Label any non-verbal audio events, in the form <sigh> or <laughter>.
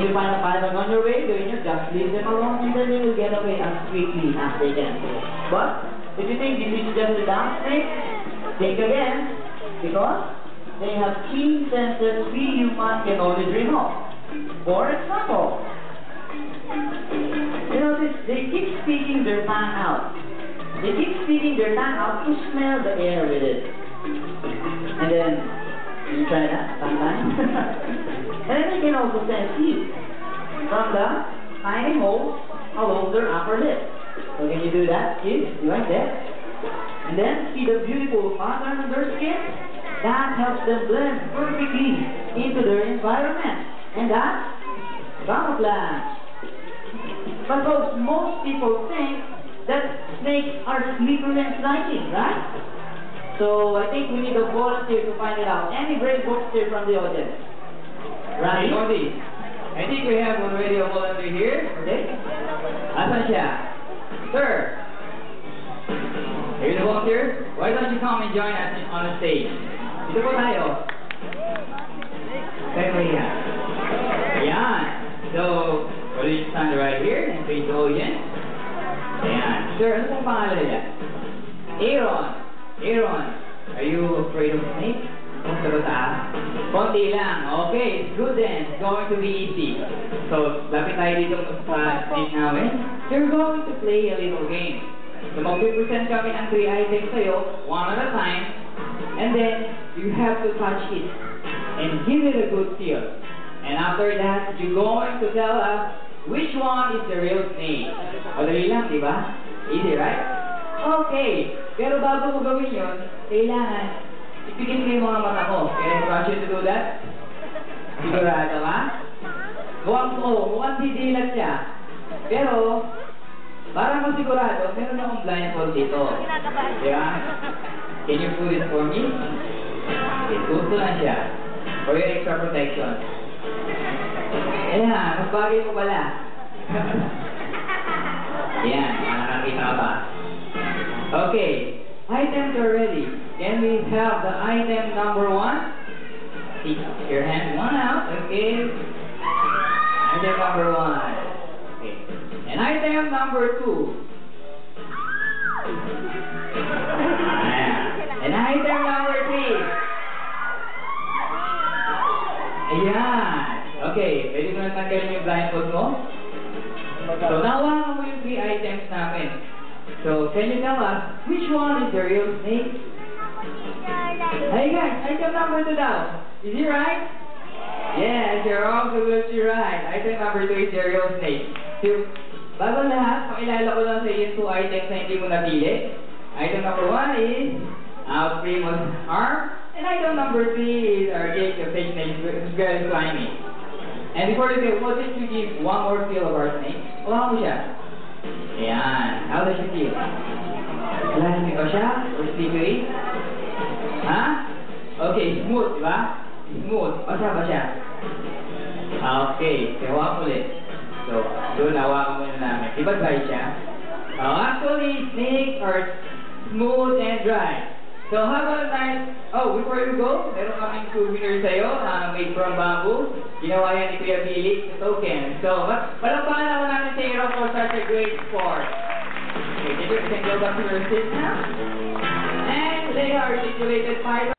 When you find a python on your way, doing it, just leave them alone and then they will get away as quickly as they can. But, if you think this is just a dumb snake, think again, because they have keen senses we humans can only dream of. For example, you know, this, they keep sticking their tongue out. They keep sticking their tongue out to smell the air with it. And then, you try that sometime? and then they can also sense heat from the tiny holes along their upper lip. So can you do that, kids? You like that? And then see the beautiful pattern on their skin? That helps them blend perfectly into their environment. And that's camouflage. But folks, most people think that snakes are slippery and slimy, right? So I think we need a volunteer to find it out. Any brave volunteer from the audience? Right? Cody. I think we have already a volunteer here. Okay? Asan siya? Sir. Are you the volunteer? Why don't you come and join us on the stage? Dito po tayo. Yan. Ayan. So, pwede you stand right here and face the audience. Ayan. Sir, ano pong pangalan nila? Aaron. Aaron, are you afraid of snakes? Kung sa taas? Konti lang. Okay, it's good then. It's going to be easy. So, lapit tayo dito sa stage namin. You're going to play a little game. So, mag-present kami ng three items sa'yo, one at a time, and then, you have to touch it and give it a good feel. And after that, you're going to tell us which one is the real snake. Madali lang, di ba? Easy, right? Okay. Pero bago ko gawin yun, kailangan ipigil ko yung mga mata ko. Can I trust you to do that? Sigurado ka? Mukhang ko, mukhang didilat siya. Pero, para masigurado, meron akong blindfold dito. Di? Can you put it for me? Okay, tuto na siya. For your extra protection. Ayan, mas bagay pala. <laughs> Ayan, nakakita ka ba? Okay, items are ready. Can we have the item number one? Stick your hand one out, okay? Item number one. Okay. And item number two. And item number three. Ayan. Okay, pwede mo na tanggalin yung blindfold mo? So, nawakan mo yung three items namin. So, can you tell us, which one is the real snake? Hey guys, item number two daw. Is he right? Yes, you're absolutely right. Item number two is the real snake. So, bago lahat, pakilala ko lang sa iyo two items na hindi mo napili. Item number one is our famous arm. And item number three is our cake of fake it's very slimy. And before you go, what did you give one more feel of our snake? Kuha mo siya. Does it feel? Slimy ba siya? Or slippery? Ha? Okay, smooth, di ba? Smooth. Basa ba siya? Okay, kaya ulit. So, doon hawakan muna namin. Diba dry siya? Oh, actually, snakes are smooth and dry. So, how about that? Oh, before you go, meron kaming souvenir sa'yo na made from bamboo. Ginawa yan ni Kuya Billy, token. So, palakpakan ako namin sa Aaron for such a great sport. Okay, you can go back to your seat now? And they are situated five